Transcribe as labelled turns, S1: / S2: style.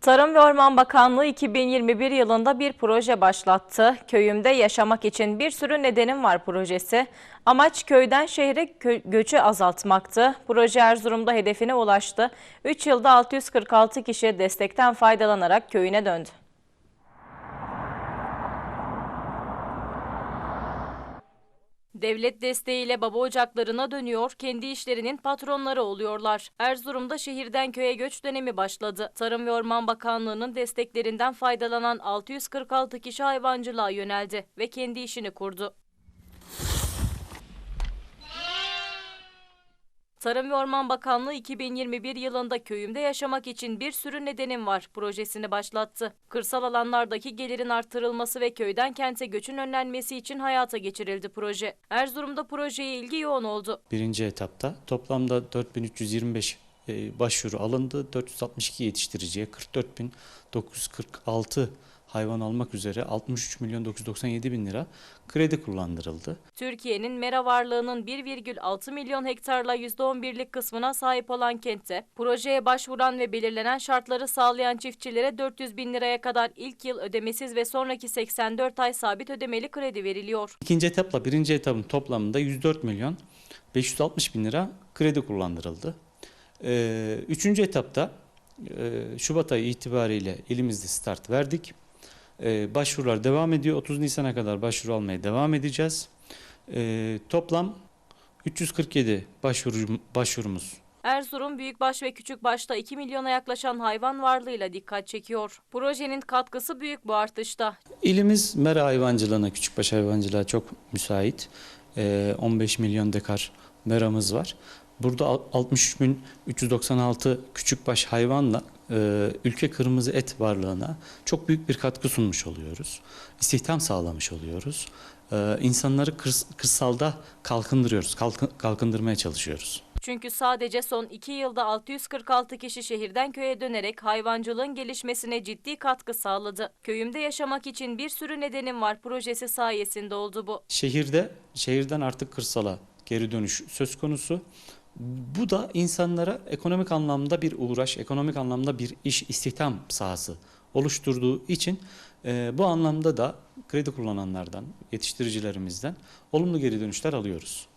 S1: Tarım ve Orman Bakanlığı 2021 yılında bir proje başlattı. Köyümde yaşamak için bir sürü nedenim var projesi. Amaç köyden şehre göçü azaltmaktı. Proje Erzurum'da hedefine ulaştı. 3 yılda 646 kişi destekten faydalanarak köyüne döndü. Devlet desteğiyle baba ocaklarına dönüyor, kendi işlerinin patronları oluyorlar. Erzurum'da şehirden köye göç dönemi başladı. Tarım ve Orman Bakanlığı'nın desteklerinden faydalanan 646 kişi hayvancılığa yöneldi ve kendi işini kurdu. Tarım ve Orman Bakanlığı 2021 yılında köyümde yaşamak için bir sürü nedenim var projesini başlattı. Kırsal alanlardaki gelirin artırılması ve köyden kente göçün önlenmesi için hayata geçirildi proje. Erzurum'da projeye ilgi yoğun oldu.
S2: Birinci etapta toplamda 4325 e, başvuru alındı. 462 yetiştiriciye 44946 hayvan almak üzere 63 milyon 997 bin lira kredi kullandırıldı.
S1: Türkiye'nin mera varlığının 1,6 milyon hektarla %11'lik kısmına sahip olan kentte, projeye başvuran ve belirlenen şartları sağlayan çiftçilere 400 bin liraya kadar ilk yıl ödemesiz ve sonraki 84 ay sabit ödemeli kredi veriliyor.
S2: İkinci etapla birinci etapın toplamında 104 milyon 560 bin lira kredi kullandırıldı. Ee, Üçüncü etapta e, Şubat ayı itibariyle elimizde start verdik. Ee, Başvurular devam ediyor. 30 Nisan'a kadar başvuru almaya devam edeceğiz. Ee, Toplam 347 başvuru, başvurumuz
S1: Erzurum büyükbaş ve küçükbaşta 2 milyona yaklaşan hayvan varlığıyla dikkat çekiyor. Projenin katkısı büyük bu artışta.
S2: İlimiz mera hayvancılığına, küçükbaş hayvancılığa çok müsait. Ee, 15 milyon dekar meramız var. Burada al- 63.396 küçükbaş hayvanla e, ülke kırmızı et varlığına çok büyük bir katkı sunmuş oluyoruz. İstihdam sağlamış oluyoruz. Ee, insanları kırs- kırsalda kalkındırıyoruz, kalkın- kalkındırmaya çalışıyoruz.
S1: Çünkü sadece son 2 yılda 646 kişi şehirden köye dönerek hayvancılığın gelişmesine ciddi katkı sağladı. Köyümde yaşamak için bir sürü nedenim var projesi sayesinde oldu bu.
S2: Şehirde, şehirden artık kırsala geri dönüş söz konusu. Bu da insanlara ekonomik anlamda bir uğraş, ekonomik anlamda bir iş, istihdam sahası oluşturduğu için e, bu anlamda da kredi kullananlardan, yetiştiricilerimizden olumlu geri dönüşler alıyoruz.